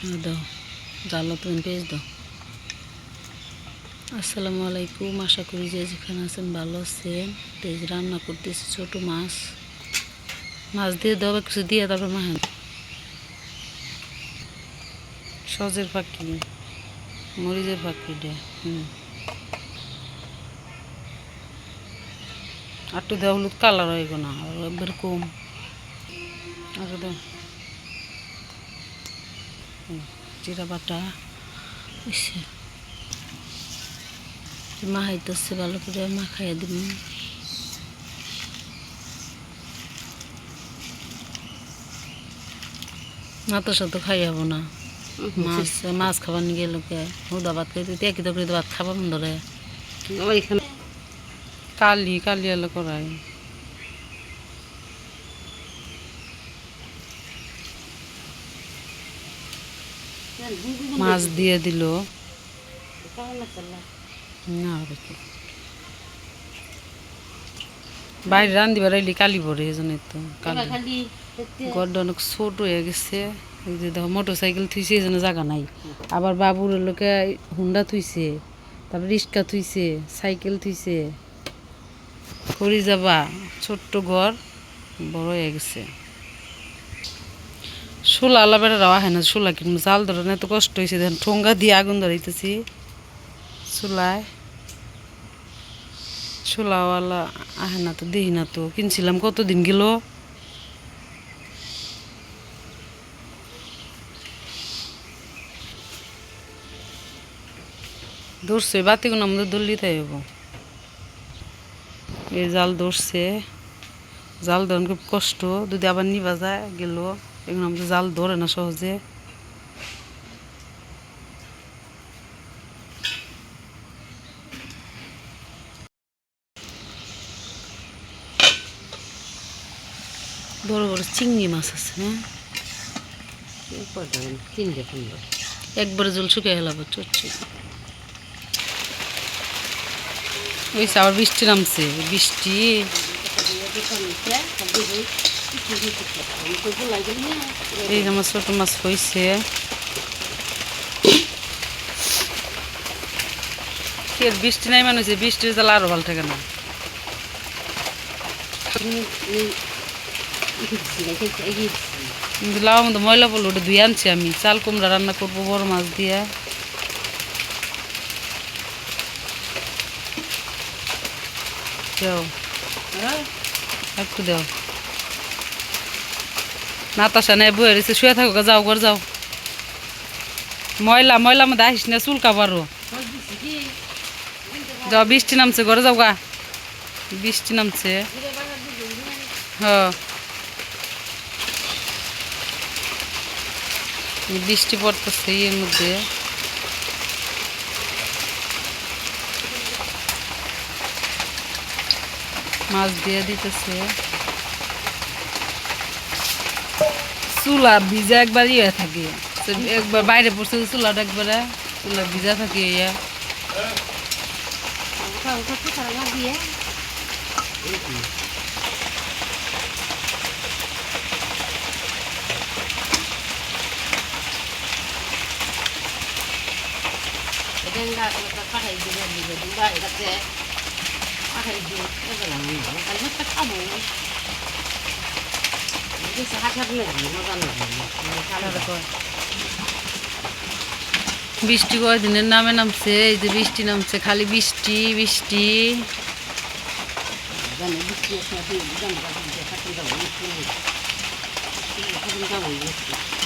দাও। তুমি আসসালামু আলাইকুম আশা করি যে যেখানে আছেন ভালো আছেন। তেজ রান্না করতেছি ছোট মাছ। মাছ দিয়ে দাও বা কিছু দিয়ে তারপর মাহেন। সজের পাখি মরিচের পাখি দে হুম। আটটু দেওয়া হলুদ কালার হয়ে না আর কম। আর দাও। হুম, জিরা বাটা ইসে মাখাইতেছে ভালো করে মাখাইয়া দিব। মাথা সাথে খাই যাব না মাছ মাছ খাবার নিয়ে লোকে হুদা ভাত খাইতে একই তরকারি ভাত খাবার ধরে কালি কালি এলো করাই। মাছ দিয়ে দিল। না, আর কি। বাইরে রান্দিবার এলি কালি পরে এই তো, কালি। গড়টা অনেক ছোট হয়ে গেছে। যে দেখো মোটর সাইকেল থুইছে এই জায়গা নাই। আবার বাবুর লোকে হুন্ডা থুইছে, তারপর রিক্সা থুইছে, সাইকেল থুইছে। করি যাবা, ছোট্ট ঘর, বড় হয়ে গেছে। শোলা আলা বেড়া রাওয়া হয় না, শোলা কিনবো। জাল ধরে না এত কষ্ট হয়েছে দেখেন ঠোঙ্গা দিয়ে আগুন ধরাইতেছি। চুলায় শোলাওয়ালা আহে না তো দেখি না তো, কিনছিলাম কতদিন গেল? ধরছে বাতিগুলো আমাদের দল্লি তাই হব এই জাল ধরছে। জাল ধরেন খুব কষ্ট, যদি আবার নিবা যায়, গেল। এগুলো আমাদের জাল ধরে না সহজে। বড় বড় চিংড়ি মাছ আছে হ্যাঁ? একবারে জল শুকিয়ে গেলাম চড়ছে ওই আবার বৃষ্টি নামছে বৃষ্টি। এই আমার ছোট মাছ হয়েছে কি আর বৃষ্টি নাই মানে হচ্ছে বৃষ্টির জ্বালা আরও ভালো থাকে না। লাউ মতো ময়লা পড়ল ওটা ধুয়ে আনছি আমি। চাল কুমড়া রান্না করব বড় মাছ দিয়ে। দাও। একটু দাও। নাতাশা নেই বয়ে রয়েছে শুয়ে থাকো গা, যাও ঘর যাও। ময়লা ময়লা মধ্যে আসিস না চুলকা পারো যাও বৃষ্টি নামছে ঘরে যাও গা। বৃষ্টি নামছে। হ্যাঁ। বৃষ্টি পড়তেছে এর মধ্যে। মাছ দিয়ে দিতেছে। চুলা ভিজা একবার ইয়ে থাকে একবার বাইরে পড়ছে চুলাটা একবারে চুলা ভিজা থাকে ইয়া পাঠাই দিবে দিবে দিবা এটাতে পাঠাই মাছটা খাব হাত হাত নিয়ে মজা নেই বৃষ্টি কয়দিনের নামে নামছে? এই যে বৃষ্টি নামছে খালি বৃষ্টি বৃষ্টি। বৃষ্টি